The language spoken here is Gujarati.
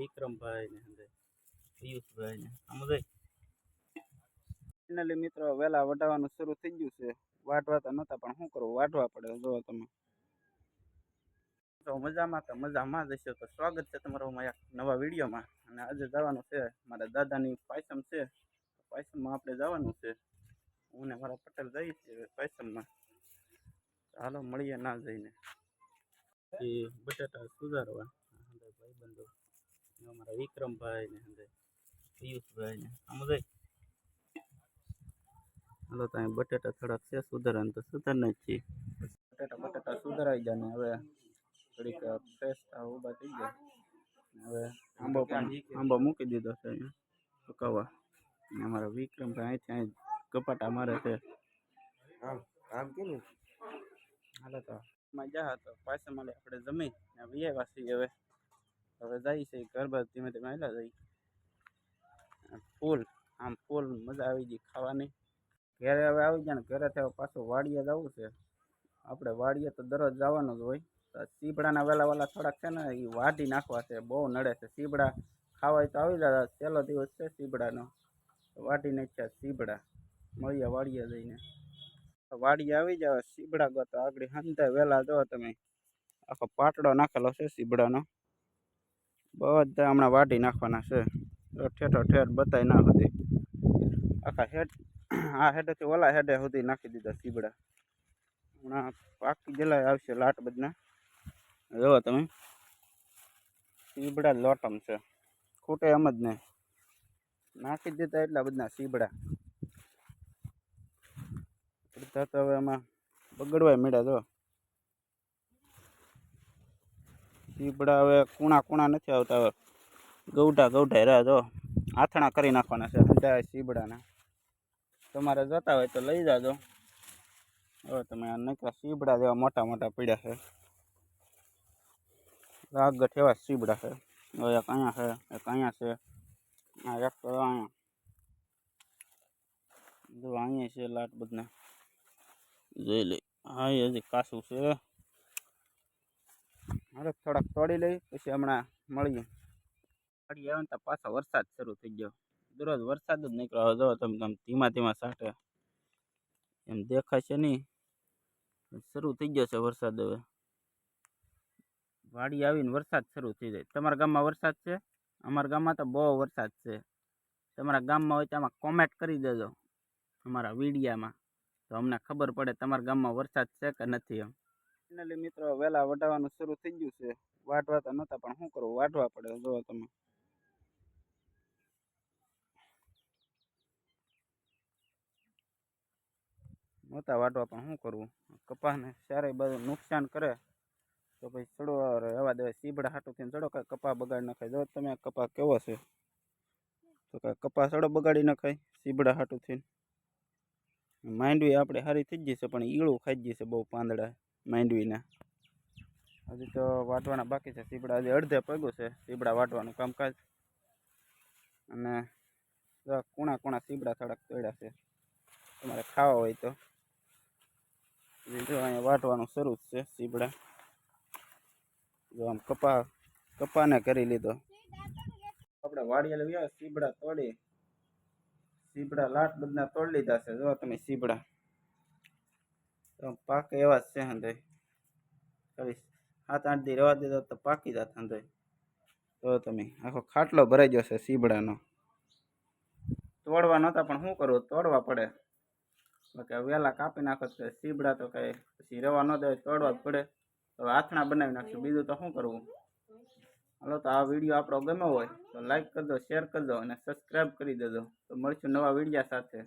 વિક્રમભાઈ ને પિયુષભાઈ ને સમજાય ફાઇનલી મિત્રો વહેલા વટાવવાનું શરૂ થઈ ગયું છે. વાટવા તો નહોતા પણ શું કરવું? વાટવા પડે જો તમે. તો મજામાં તો મજામાં જ હશો. તો સ્વાગત છે તમારું મારા નવા વિડીયોમાં. અને આજે જવાનું છે મારા દાદાની પાયસમ છે. પાયસમમાં આપણે જવાનું છે. હું ને મારા પટેલ જઈએ છીએ પાયસમમાં. હાલો મળીએ ના જઈને. બટેટા સુધારવા. ભાઈ ને અમારા વિક્રમભાઈ ને હંધાય પિયુષભાઈ ને આમ જોઈ હાલો તો અહીં બટાટા થોડાક છે સુધારવાનું તો સુધારને જ છીએ. બટાટા બટાટા સુધારાઈ ગયા ને હવે થોડીક ફ્રેશ થવા ઊભા થઈ ગયા. હવે આંબો પણ આંબો મૂકી દીધો છે અહીંયા સુકાવા ને અમારા વિક્રમભાઈ અહીંથી અહીં કપાટા મારે છે. આમ આમ કેમ? હાલો તો. માં જા તો પાછા મળે આપણે જમી ને વીએ વાસી હવે. હવે જાય છે ઘર બાદ ધીમે ધીમે આવેલા જઈ ફૂલ, આમ ફૂલ મજા આવી ગઈ ખાવાની. ઘરે હવે આવી ગયા ને, ઘરે થયો પાછું વાડીએ જવું છે. આપણે વાડીએ તો દરરોજ જવાનું જ હોય. સીબડાના વેલા વેલા થોડાક છે ને એ વાઢી નાખવા છે, બહુ નડે છે. સીબડા ખાવાય તો આવી જાય, છેલ્લો દિવસ છે સીબડાનો. વાટી નાખ્યા સીબડા. મળીએ વાડીએ જઈને. વાડીએ આવી જાવ સીબડા ગો તો આગળ હંધાય વહેલા જો તમે. આખો પાટડો નાખેલો છે સીબડાનો. બધા હમણાં વાટી નાખવાના છે. ઠેઠો ઠેઠ બતાય ના સુધી આખા હેડ, આ હેડેથી ઓલા હેડે સુધી નાખી દીધા સીબડા. હમણાં પાકી ગયેલા આવશે લાટ બધના. જોવો તમે. સીબડા લોટમ છે. ખૂટે એમ જ નહીં નાખી દીધા એટલા બધા સીબડા. બધા તો હવે એમાં બગડવાય મળ્યા જો સીબડા હવે કુણા કુણા નથી આવતા હવે. ગૌઢા ગૌઢા રહ્યા જો. આથણા કરી નાખવાના છે. બધા સીબડાના. તમારે જતા હોય તો લઈ જાજો. હવે તમે આ નકરા સીબડા જેવા મોટા મોટા પીડ્યા છે. આગળ એવા સીબડા છે. હવે એક અહીંયા છે, એક અહીંયા છે. આ એક તો અહીંયા. જો અહીંયા છે લાટ બધા જોઈ લઈ હા એ હજી કાસું છે. હાલો થોડાક તોડી લઈ, પછી હમણાં મળીએ. ગાડી આવે તો પાછો વરસાદ શરૂ થઈ ગયો. દરરોજ વરસાદ જ નીકળ્યો જો તમે તમે ધીમા ધીમા સાટે એમ દેખાય છે નહીં શરૂ થઈ ગયો છે વરસાદ હવે. વાડી આવીને વરસાદ શરૂ થઈ જાય. તમારા ગામમાં વરસાદ છે? અમારા ગામમાં તો બહુ વરસાદ છે. તમારા ગામમાં હોય તો આમાં કોમેન્ટ કરી દેજો. અમારા વિડીયામાં. તો અમને ખબર પડે તમારા ગામમાં વરસાદ છે કે નથી એમ. ફાઇનલી મિત્રો, વહેલા વટાવવાનું શરૂ થઈ ગયું છે. વાટવા તો નહોતા પણ શું કરવું? વાટવા પડે જો તમે. નહોતા વાટવા પણ શું કરવું? કપાસને સારે બધું નુકસાન કરે. તો પછી ચડો એવા દેવાય, સીબડા હાટું થઈને ચડો, કાંઈ કપા બગાડી નાખાય જો તમે કપા કેવો છે. તો કાંઈ કપા ચડો બગાડી નાખાય સીબડા હાટું થઈને. માંડવી આપણે સારી થઈ જશે પણ ઈળું ખાઈ જશે બહુ પાંદડા. માંડવીના હજી તો વાટવાના બાકી છે. સીબડા હજી અડધે પગ્યું છે. સીબડા વાટવાનું કામકાજ. અને કુણા કુણા સીબડા થોડાક તોડ્યા છે. તમારે ખાવા હોય તો. અહીંયા વાટવાનું શરૂ છે સીપડા જો આમ કપા, કપાને કરી લીધો. આપણે લઈ સીબડા તોડી. સીબડા લાટ બધા તોડી લીધા છે. જો તમે સીબડા. પાકે એવા જ છે હંધે કરીશ. સાત આઠ દી રહેવા દીધો તો પાકી જાત હંધે તો તમે, આખો ખાટલો ભરાઈ જશે સીબડાનો. તોડવા નહોતા, પણ શું કરવું? તોડવા પડે. કે વહેલા કાપી નાખો તો સીબડા તો કઈ પછી રવા ન દે તોડવા જ પડે. તો આથણા બનાવી નાખશું. બીજું તો શું કરવું? હાલો, તો આ વીડિયો આપણો ગમ્યો હોય તો લાઈક કરજો, શેર કરજો અને સબસ્ક્રાઈબ કરી દેજો. તો મળશું નવા વિડીયા સાથે.